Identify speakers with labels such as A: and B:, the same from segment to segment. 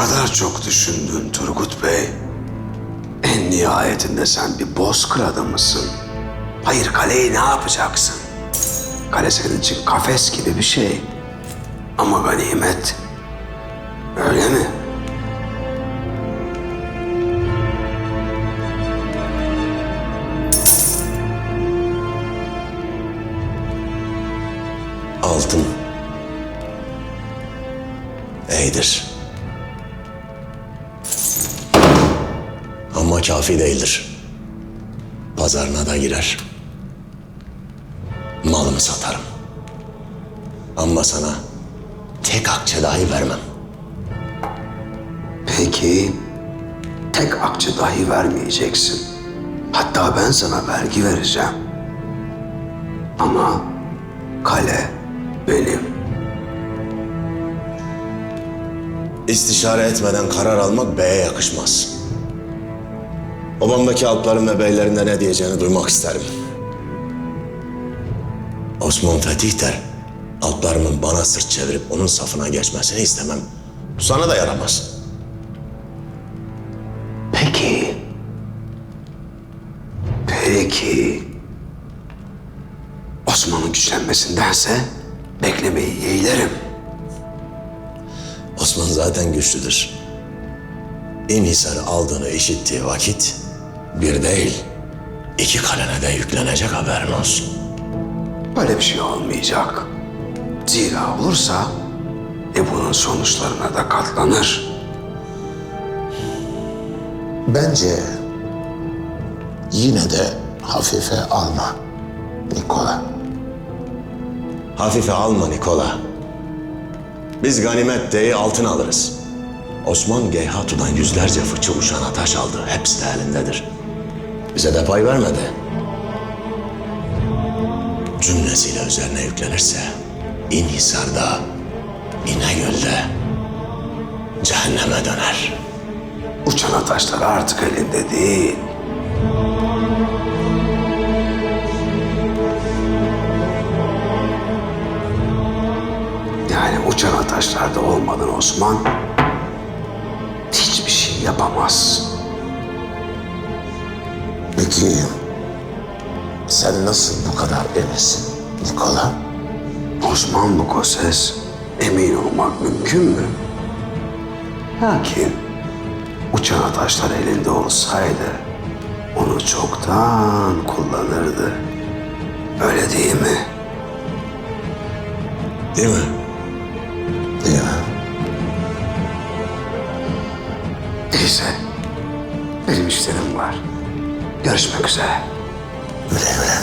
A: kadar çok düşündün Turgut Bey. En nihayetinde sen bir bozkır adamısın. Hayır kaleyi ne yapacaksın? Kale senin için kafes gibi bir şey. Ama ganimet öyle mi?
B: Altın. Eydir. Ama kafi değildir. Pazarına da girer. Malımı satarım. Ama sana tek akçe dahi vermem.
A: Peki tek akçe dahi vermeyeceksin. Hatta ben sana vergi vereceğim. Ama kale benim.
B: İstişare etmeden karar almak beye yakışmaz. Obamdaki alpların ve beylerin de ne diyeceğini duymak isterim. Osman Fetih der, alplarımın bana sırt çevirip onun safına geçmesini istemem. Sana da yaramaz.
A: Peki. Peki. Osman'ın güçlenmesindense beklemeyi yeğlerim.
B: Osman zaten güçlüdür. İnhisar'ı aldığını işittiği vakit bir değil, iki kalene de yüklenecek haberin olsun.
A: Böyle bir şey olmayacak. Zira olursa e bunun sonuçlarına da katlanır.
C: Bence yine de hafife alma Nikola.
B: Hafife alma Nikola. Biz ganimet deyi altın alırız. Osman Geyhatu'dan yüzlerce fıçı uşana taş aldı. Hepsi de elindedir. Bize de pay vermedi. Cümlesiyle üzerine yüklenirse İnhisar'da, İnegöl'de cehenneme döner.
A: Uçan ataşlar artık elinde değil. Yani uçan ataşlarda olmadan Osman hiçbir şey yapamaz.
C: Peki sen nasıl bu kadar eminsin Nikola?
A: Osman bu koses emin olmak mümkün mü? Lakin uçan ataşlar elinde olsaydı onu çoktan kullanırdı. Öyle değil mi?
B: Değil mi?
C: Değil mi?
A: Neyse. Benim işlerim var. Görüşmek üzere.
C: Güle güle.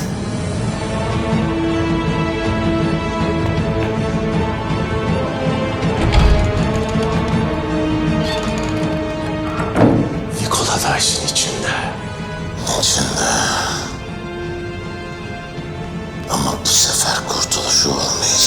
C: Nikola da işin içinde. İçinde. Ama bu sefer kurtuluşu olmayacak.